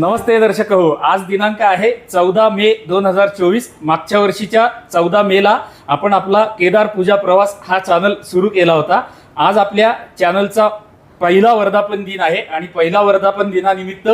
नमस्ते दर्शक हो आज दिनांक आहे चौदा मे दोन हजार चोवीस. मागच्या वर्षीच्या चौदा मेला आपण आपला केदार पूजा प्रवास हा चॅनल सुरू केला होता. आज आपल्या चॅनलचा पहिला वर्धापन दिन आहे आणि पहिला वर्धापन दिनानिमित्त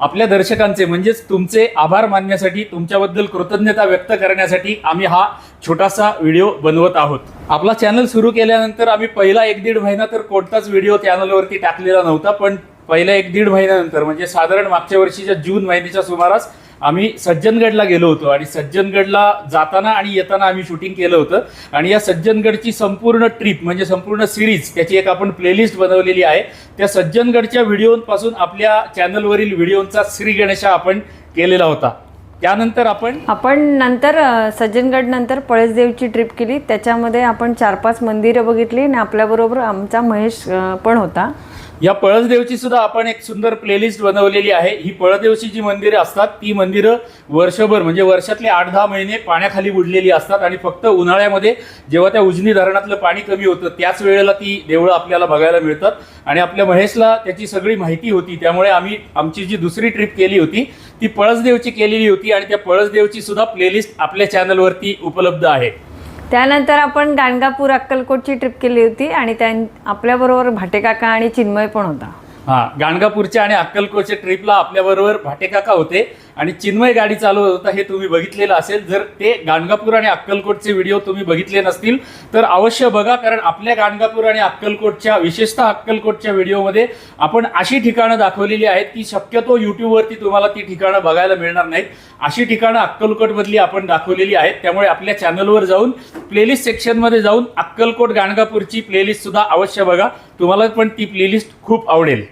आपल्या दर्शकांचे म्हणजेच तुमचे आभार मानण्यासाठी तुमच्याबद्दल कृतज्ञता व्यक्त करण्यासाठी आम्ही हा छोटासा व्हिडिओ बनवत आहोत. आपला चॅनल सुरू केल्यानंतर आम्ही पहिला एक दीड महिना तर कोणताच व्हिडिओ चॅनलवरती टाकलेला नव्हता पण पहिल्या एक दीड महिन्यानंतर म्हणजे साधारण मागच्या वर्षीच्या जून महिन्याच्या सुमारास आम्ही सज्जनगडला गेलो होतो. आणि सज्जनगडला जाताना आणि येताना आम्ही शूटिंग केलं होतं. आणि या सज्जनगडची संपूर्ण ट्रिप म्हणजे संपूर्ण सिरीज त्याची एक आपण प्लेलिस्ट बनवलेली आहे. त्या सज्जनगडच्या व्हिडिओपासून आपल्या चॅनलवरील व्हिडिओंचा श्री गणेशा आपण केलेला होता. त्यानंतर आपण आपण नंतर सज्जनगड नंतर पळसदेवची ट्रिप केली. त्याच्यामध्ये आपण चार पाच मंदिरं बघितली आणि आपल्याबरोबर आमचा महेश पण होता. या पळसदेवची सुद्धा आपण एक सुंदर प्लेलिस्ट बनवलेली आहे. ही पळसदेवची जी मंदिरं असतात ती मंदिरं वर्षभर म्हणजे वर्षातले आठ दहा महिने पाण्याखाली बुडलेली असतात आणि फक्त उन्हाळ्यामध्ये जेव्हा त्या उजनी धरणातलं पाणी कमी होतं त्याच वेळेला ती देवळं आपल्याला बघायला मिळतात. आणि आपल्या महेशला त्याची सगळी माहिती होती. त्यामुळे आम्ही आमची जी दुसरी ट्रिप केली होती ती पळसदेवची केलेली होती आणि त्या पळसदेवची सुद्धा प्लेलिस्ट आपल्या चॅनलवरती उपलब्ध आहे. त्यानंतर आपण गाणगापूर अक्कलकोटची ट्रिप केली होती आणि त्या आपल्याबरोबर भाटेकाका आणि चिन्मय पण होता. हा गाणगापूरच्या आणि अक्कलकोटच्या ट्रिपला आपल्याबरोबर भाटेकाका होते. आणि चिन्मय गाडी चालवत होता हे तुम्ही बघितलेलं असेल. जर ते गाणगापूर आणि अक्कलकोटचे व्हिडिओ तुम्ही बघितले नसतील तर अवश्य बघा कारण आपल्या गाणगापूर आणि अक्कलकोटच्या विशेषतः अक्कलकोटच्या व्हिडिओमध्ये आपण अशी ठिकाणं दाखवलेली आहेत की शक्यतो युट्यूबवरती तुम्हाला ती ठिकाणं बघायला मिळणार नाहीत. अशी ठिकाणं अक्कलकोटमधली आपण दाखवलेली आहेत. त्यामुळे आपल्या चॅनलवर जाऊन प्लेलिस्ट सेक्शनमध्ये जाऊन अक्कलकोट गाणगापूरची प्लेलिस्ट सुद्धा अवश्य बघा. तुम्हाला पण ती प्लेलिस्ट खूप आवडेल.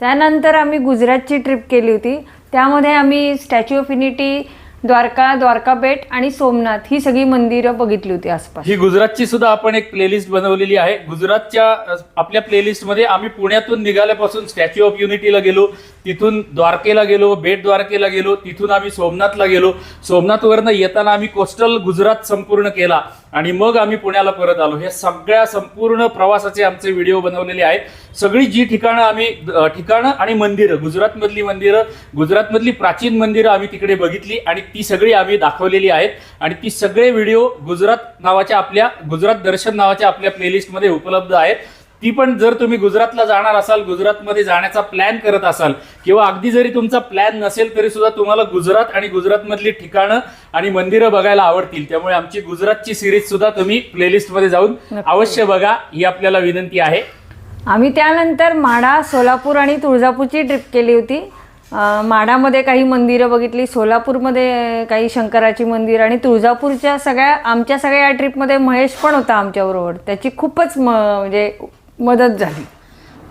त्यानंतर आम्ही गुजरातची ट्रिप केली होती. त्यामध्ये आम्ही Statue of Unity Dwarka Dwarka Bet आणि सोमनाथ ही सगळी मंदिरं बघितली होती आसपास. ही गुजरातची सुद्धा आपण एक प्लेलिस्ट बनवलेली आहे. गुजरातच्या अ, आपल्या प्लेलिस्टमध्ये आम्ही पुण्यातून निघाल्यापासून स्टॅच्यू ऑफ युनिटीला गेलो तिथून द्वारकेला गेलो बेट द्वारकेला गेलो तिथून आम्ही सोमनाथला गेलो. सोमनाथवरनं येताना आम्ही कोस्टल गुजरात संपूर्ण केला. आणि मग आम्ही पुण्याला परत आलो. हे सगळ्या संपूर्ण प्रवासाचे आमचे व्हिडिओ बनवलेले आहेत. सगळी जी ठिकाणं आम्ही ठिकाणं आणि मंदिरं गुजरातमधली मंदिरं गुजरातमधली प्राचीन मंदिरं आम्ही तिकडे बघितली आणि ती सगळी आम्ही दाखवलेली आहेत. आणि ती सगळे व्हिडिओ गुजरात नावाच्या आपल्या गुजरात दर्शन नावाच्या आपल्या प्लेलिस्टमध्ये उपलब्ध आहेत. ती पण जर तुम्ही गुजरातला जाणार असाल गुजरातमध्ये जाण्याचा प्लॅन करत असाल किंवा अगदी जरी तुमचा प्लॅन नसेल तरी सुद्धा तुम्हाला गुजरात आणि गुजरातमधली ठिकाणं आणि मंदिरं बघायला आवडतील. त्यामुळे आमची गुजरातची सिरीज सुद्धा तुम्ही प्लेलिस्टमध्ये जाऊन. अवश्य बघा ही आपल्याला विनंती आहे. आम्ही त्यानंतर माढा सोलापूर आणि तुळजापूरची ट्रिप केली होती. माढामध्ये काही मंदिरं बघितली सोलापूरमध्ये काही शंकराची मंदिर आणि तुळजापूरच्या सगळ्या आमच्या सगळ्या या ट्रिपमध्ये महेश पण होता आमच्याबरोबर. त्याची खूपच म म्हणजे मदत झाली.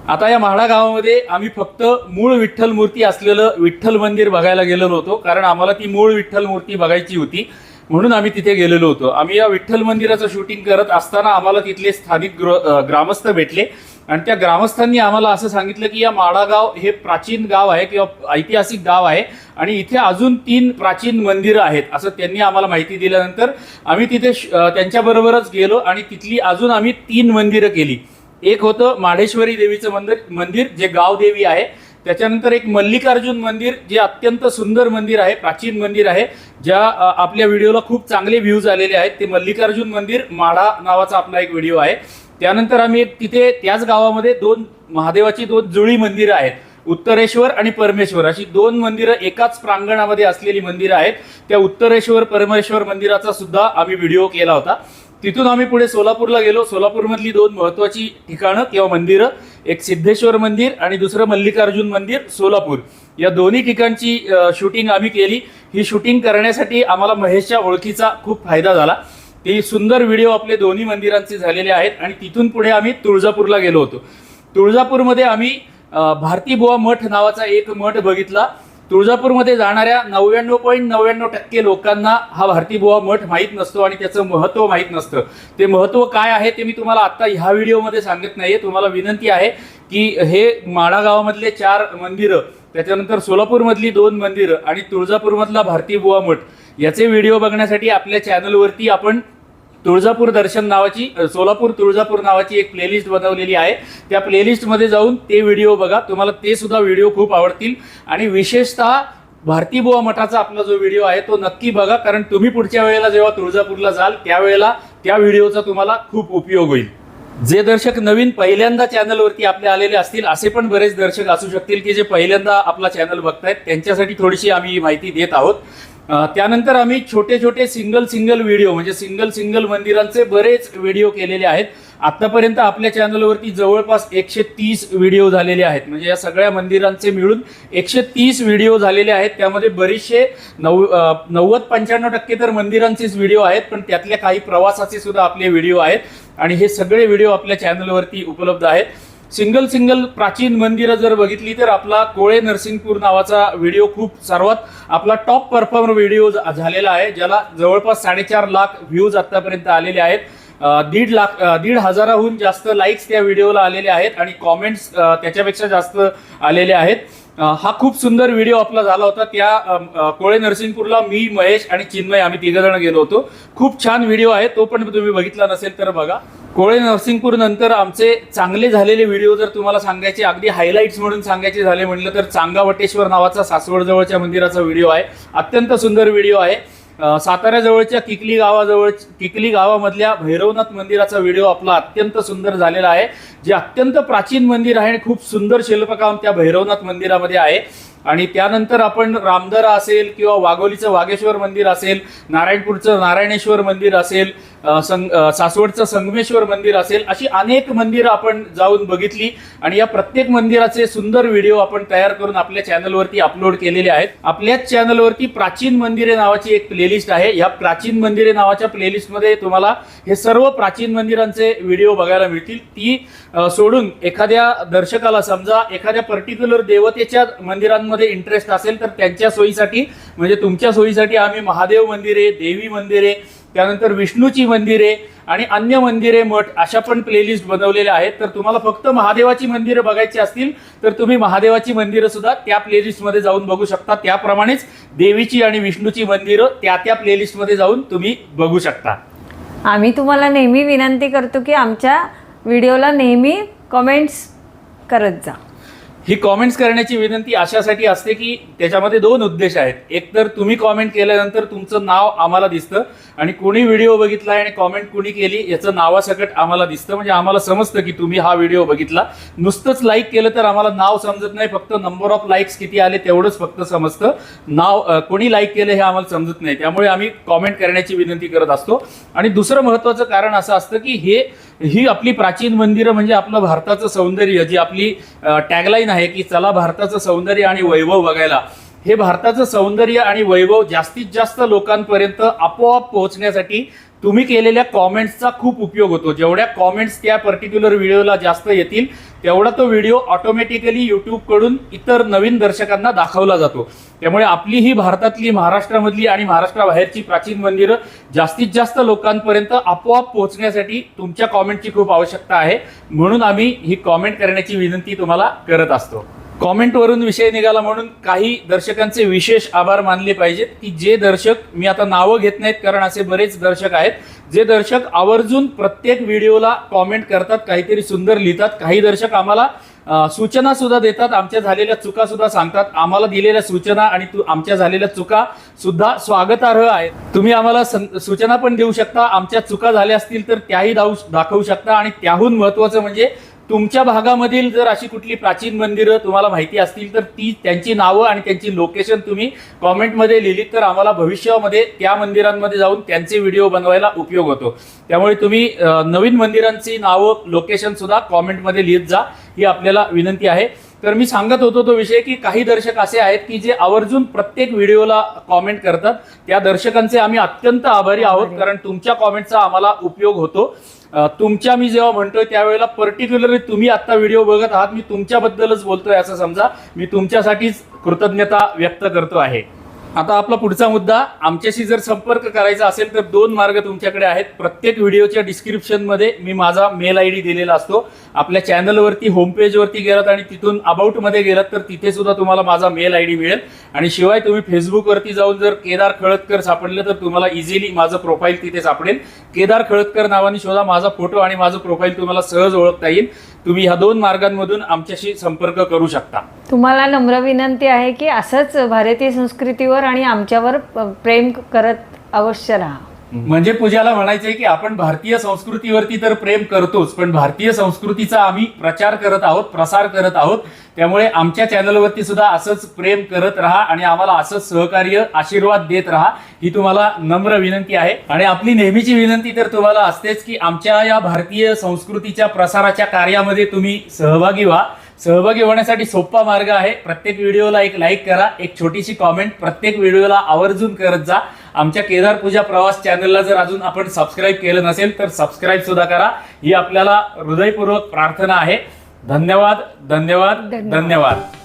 आता या म्हाडा गावामध्ये आम्ही फक्त मूळ विठ्ठल मूर्ती असलेलं विठ्ठल मंदिर बघायला गेलेलो होतो कारण आम्हाला ती मूळ विठ्ठल मूर्ती बघायची होती म्हणून आम्ही तिथे गेलेलो होतो. आम्ही या विठ्ठल मंदिराचं शूटिंग करत असताना आम्हाला तिथले स्थानिक ग्र ग्रामस्थ भेटले. आणि त्या ग्रामस्थांनी आम्हाला असं सांगितलं की या माडागाव हे प्राचीन गाव आहे किंवा ऐतिहासिक गाव आहे आणि इथे अजून तीन प्राचीन मंदिरं आहेत असं त्यांनी आम्हाला माहिती दिल्यानंतर आम्ही तिथे श- त्यांच्याबरोबरच गेलो आणि तिथली अजून आम्ही तीन मंदिरं केली. एक होतं माढेश्वरी देवीचं मंदिर मंदिर जे गावदेवी आहे. त्याच्यानंतर एक मल्लिकार्जुन मंदिर जे अत्यंत सुंदर मंदिर आहे प्राचीन मंदिर आहे ज्या आपल्या व्हिडिओला खूप चांगले व्ह्यूज आलेले आहेत. ते मल्लिकार्जुन मंदिर माढा नावाचा आपला एक व्हिडिओ आहे. त्यानंतर आम्ही तिथे त्याच गावामध्ये दोन महादेवाची दोन जुळी मंदिरं आहेत. उत्तरेश्वर आणि परमेश्वर अशी दोन मंदिरं एकाच प्रांगणामध्ये असलेली मंदिरं आहेत. त्या उत्तरेश्वर परमेश्वर मंदिराचा सुद्धा आम्ही व्हिडिओ केला होता. तिथून आम्ही पुढे सोलापूरला गेलो. सोलापूरमधली दोन महत्वाची ठिकाणं किंवा मंदिरं. एक सिद्धेश्वर मंदिर आणि दुसरं मल्लिकार्जुन मंदिर सोलापूर. या दोन्ही ठिकाणची शूटिंग आम्ही केली. ही शूटिंग करण्यासाठी आम्हाला महेशच्या ओळखीचा खूप फायदा झाला. ते सुंदर व्हिडिओ आपले दोन्ही मंदिरांचे झालेले आहेत आणि तिथून पुढे आम्ही तुळजापूरला गेलो होतो. तुळजापूरमध्ये आम्ही भारती बुवा मठ नावाचा एक मठ बघितला. तुळजापूरमध्ये जाणाऱ्या नव्याण्णव पॉईंट नव्याण्णव टक्के लोकांना हा भारती बुवा मठ माहीत नसतो आणि त्याचं महत्त्व माहीत नसतं. ते महत्त्व काय आहे ते मी तुम्हाला आत्ता ह्या व्हिडिओमध्ये सांगत नाही आहे तुम्हाला विनंती आहे की हे माडा गावामधले चार मंदिरं त्याच्यानंतर सोलापूरमधली दोन मंदिरं आणि तुळजापूरमधला भारती बुवा मठ याचे व्हिडिओ बघण्यासाठी आपल्या चॅनलवरती आपण तुळजापूर दर्शन नावाची सोलापूर तुळजापूर नावाची एक प्लेलिस्ट बनवलेली आहे. त्या प्लेलिस्टमध्ये जाऊन ते व्हिडिओ बघा. तुम्हाला ते सुद्धा व्हिडिओ खूप आवडतील. आणि विशेषतः भारती बुवा मठाचा आपला जो व्हिडिओ आहे तो नक्की बघा. कारण तुम्ही पुढच्या वेळेला जेव्हा तुळजापूरला जाल त्यावेळेला त्या व्हिडिओचा तुम्हाला खूप उपयोग होईल. जे दर्शक नवीन पहिल्यांदा चॅनलवरती आपले आलेले असतील असे पण बरेच दर्शक असू शकतील की जे पहिल्यांदा आपला चॅनल बघतायत. त्यांच्यासाठी थोडीशी आम्ही माहिती देत आहोत. त्यानंतर आम्ही छोटे छोटे सिंगल सिंगल व्हिडिओ म्हणजे सिंगल सिंगल मंदिरांचे बरेच व्हिडिओ केलेले आहेत. आत्तापर्यंत आपल्या चॅनलवरती जवळपास एकशे तीस व्हिडिओ झालेले आहेत. म्हणजे या सगळ्या मंदिरांचे मिळून एकशे तीस व्हिडिओ झालेले आहेत. त्यामध्ये बरेचसे नव नव्वद पंच्याण्णव टक्के तर मंदिरांचेच व्हिडिओ आहेत पण त्यातल्या काही प्रवासाचे सुद्धा आपले व्हिडिओ आहेत. आणि हे सगळे व्हिडिओ आपल्या चॅनलवरती उपलब्ध आहेत. सिंगल सिंगल प्राचीन मंदिरं जर बघितली तर आपला कोळे नरसिंगपूर नावाचा व्हिडिओ खूप सर्वात आपला टॉप परफॉर्मर व्हिडिओ झालेला आहे ज्याला जवळपास साडेचार लाख व्ह्यूज आतापर्यंत आलेले आहेत. दीड लाख दीड हजाराहून जास्त लाईक्स त्या व्हिडिओला आलेले आहेत आणि कॉमेंट्स त्याच्यापेक्षा जास्त आलेले आहेत. हा खूप सुंदर व्हिडिओ आपला झाला होता. त्या कोळे नरसिंगपूरला मी महेश आणि चिन्मय आम्ही तिघ जण गेलो होतो. खूप छान व्हिडिओ आहे. तो पण तुम्ही बघितला नसेल तर बघा. कोळे नरसिंगपूर नंतर आमचे चांगले झालेले व्हिडिओ जर तुम्हाला सांगायचे अगदी हायलाईट्स म्हणून सांगायचे झाले म्हटलं तर चांगावटेश्वर नावाचा सासवड जवळच्या मंदिराचा व्हिडिओ आहे. अत्यंत सुंदर व्हिडिओ आहे. साताऱ्याजवळच्या किकली गावाजवळ किकली गावामधल्या भैरवनाथ मंदिराचा व्हिडिओ आपला अत्यंत सुंदर झालेला आहे. जे अत्यंत प्राचीन मंदिर आहे आणि खूप सुंदर शिल्पकाम त्या भैरवनाथ मंदिरामध्ये आहे. आणि त्यानंतर आपण रामदरा असेल किंवा वाघोलीचं वाघेश्वर मंदिर असेल नारायणपूरचं नारायणेश्वर मंदिर असेल संग सासवडचं संगमेश्वर मंदिर असेल अशी अनेक मंदिरं आपण जाऊन बघितली. आणि या प्रत्येक मंदिराचे सुंदर व्हिडिओ आपण तयार करून आपल्या चॅनलवरती अपलोड केलेले आहेत. आपल्याच चॅनलवरती प्राचीन मंदिरे नावाची एक प्लेलिस्ट आहे. या प्राचीन मंदिरे नावाच्या प्लेलिस्टमध्ये तुम्हाला हे सर्व प्राचीन मंदिरांचे व्हिडिओ बघायला मिळतील. ती सोडून एखाद्या दर्शकाला समजा एखाद्या पर्टिक्युलर देवतेच्या मंदिरांमध्ये इंटरेस्ट असेल तर त्यांच्या सोयीसाठी म्हणजे तुमच्या सोयीसाठी आम्ही महादेव मंदिरे देवी मंदिरे त्यानंतर विष्णूची मंदिरे आणि अन्य मंदिरे मठ अशा पण प्लेलिस्ट बनवलेल्या आहेत. तर तुम्हाला फक्त महादेवाची मंदिरं बघायची असतील तर तुम्ही महादेवाची मंदिरं सुद्धा त्या प्लेलिस्टमध्ये जाऊन बघू शकता. त्याप्रमाणेच देवीची आणि विष्णूची मंदिरं त्या त्या प्लेलिस्टमध्ये जाऊन तुम्ही बघू शकता. आम्ही तुम्हाला नेहमी विनंती करतो की आमच्या व्हिडिओला नेहमी कमेंट्स करत जा. ही कॉमेंट्स करण्याची विनंती अशासाठी असते की त्याच्यामध्ये दोन उद्देश आहेत. एक तर तुम्ही कॉमेंट केल्यानंतर तुमचं नाव आम्हाला दिसतं आणि कोणी व्हिडिओ बघितला आणि कॉमेंट कुणी केली याचं नावासकट आम्हाला दिसतं. म्हणजे आम्हाला समजतं की तुम्ही हा व्हिडिओ बघितला. नुसतंच लाईक केलं तर आम्हाला नाव समजत नाही. फक्त नंबर ऑफ लाईक्स किती आले तेवढंच फक्त समजतं. नाव कोणी लाईक केलं हे आम्हाला समजत नाही. त्यामुळे आम्ही कॉमेंट करण्याची विनंती करत असतो. आणि दुसरं महत्त्वाचं कारण असं असतं की हे ही आपली प्राचीन मंदिरं म्हणजे आपलं भारताचं सौंदर्य जी आपली टॅगलाईन आहे की चला भारताचं सौंदर्य आणि वैभव बघायला. हे भारताचं सौंदर्य आणि वैभव जास्तीत जास्त लोकांपर्यंत आपोआप पोहोचण्यासाठी तुम्ही केलेल्या कॉमेंट्सचा खूप उपयोग होतो. जेवढ्या कॉमेंट्स त्या पर्टिक्युलर व्हिडिओला जास्त येतील तेवढा तो व्हिडिओ ऑटोमॅटिकली यूट्यूबकडून इतर नवीन दर्शकांना दाखवला जातो. त्यामुळे आपली ही भारतातली महाराष्ट्रामधली आणि महाराष्ट्राबाहेरची प्राचीन मंदिरं जास्तीत जास्त लोकांपर्यंत आपोआप पोहोचण्यासाठी तुमच्या कॉमेंटची खूप आवश्यकता आहे. म्हणून आम्ही ही कॉमेंट करण्याची विनंती तुम्हाला करत असतो. कॉमेंटवरून विषय निघाला म्हणून काही दर्शकांचे विशेष आभार मानले पाहिजेत की जे दर्शक मी आता नावं घेत नाहीत कारण असे बरेच दर्शक आहेत जे दर्शक आवर्जून प्रत्येक व्हिडिओला कॉमेंट करतात काहीतरी सुंदर लिहितात. काही दर्शक आम्हाला सूचना सुद्धा देतात. आमच्या झालेल्या चुका सुद्धा सांगतात. आम्हाला दिलेल्या सूचना आणि तु- आमच्या झालेल्या चुका सुद्धा स्वागतार्ह आहेत. तुम्ही आम्हाला सं- सूचना पण देऊ शकता. आमच्या चुका झाल्या असतील तर त्याही दाखवू शकता आणि त्याहून महत्वाचं म्हणजे तुमच्या भागामधील जर अशी कुठली प्राचीन मंदिरं तुम्हाला माहिती असतील तर ती त्यांची नावं आणि त्यांची लोकेशन तुम्ही कॉमेंटमध्ये लिहिलीत तर आम्हाला भविष्यामध्ये त्या मंदिरांमध्ये जाऊन त्यांचे व्हिडिओ बनवायला उपयोग होतो. त्यामुळे तुम्ही नवीन मंदिरांची नावं लोकेशन सुद्धा कॉमेंटमध्ये लिहित जा ही आपल्याला विनंती आहे. तर मी सांगत होतो तो विषय की काही दर्शक असे आहेत की जे आवर्जून प्रत्येक व्हिडिओला कॉमेंट करतात. त्या दर्शकांचे आम्ही अत्यंत आभारी आहोत कारण तुमच्या कॉमेंटचा आम्हाला उपयोग होतो. तुमच्या मी जेव्हा म्हणतोय त्यावेळेला पर्टिक्युलरली तुम्ही आता व्हिडिओ बघत आहात मी तुमच्याबद्दलच बोलतोय असं समजा. मी तुमच्यासाठीच कृतज्ञता व्यक्त करतो आहे. आता आपला पुढचा मुद्दा आमच्याशी जर संपर्क करायचा असेल तर दोन मार्ग तुमच्याकडे आहेत. प्रत्येक व्हिडिओच्या डिस्क्रिप्शनमध्ये मी माझा मेल आय डी दिलेला असतो. आपल्या चॅनलवरती होमपेजवरती गेलात आणि तिथून अबाउटमध्ये गेलात तर तिथे सुद्धा तुम्हाला माझा मेल आय डी मिळेल. आणि शिवाय तुम्ही फेसबुकवरती जाऊन जर केदार खळदकर सापडलं तर तुम्हाला इझिली माझं प्रोफाईल तिथे सापडेल. केदार खळदकर नावाने शोधा माझा फोटो आणि माझं प्रोफाईल तुम्हाला सहज ओळखता येईल. तुम्ही ह्या दोन मार्गांमधून आमच्याशी संपर्क करू शकता. तुम्हाला नम्र विनंती आहे की असंच भारतीय संस्कृतीवर आणि आमच्यावर प्रेम करत अवश्य राहा. म्हणजे पूजाला म्हणायचंय की आपण भारतीय संस्कृतीवरती तर प्रेम करतोच पण भारतीय संस्कृतीचा आम्ही प्रचार करत आहोत प्रसार करत आहोत. त्यामुळे आमच्या चॅनलवरती सुद्धा असंच प्रेम करत राहा आणि आम्हाला असंच सहकार्य आशीर्वाद देत राहा ही तुम्हाला नम्र विनंती आहे. आणि आपली नेहमीची विनंती तर तुम्हाला असतेच की आमच्या या भारतीय संस्कृतीच्या प्रसाराच्या कार्यामध्ये तुम्ही सहभागी व्हा. सहभागी होण्यासाठी सोपा मार्ग आहे. प्रत्येक व्हिडिओला एक लाईक करा एक छोटीशी कॉमेंट प्रत्येक व्हिडिओला आवर्जून करत जा. आमच्या केदार पूजा प्रवास चॅनलला जर अजून आपण सबस्क्राईब केलं नसेल तर सबस्क्राईब सुद्धा करा. ही आपल्याला हृदयपूर्वक प्रार्थना आहे. धन्यवाद धन्यवाद धन्यवाद. धन्यवाद.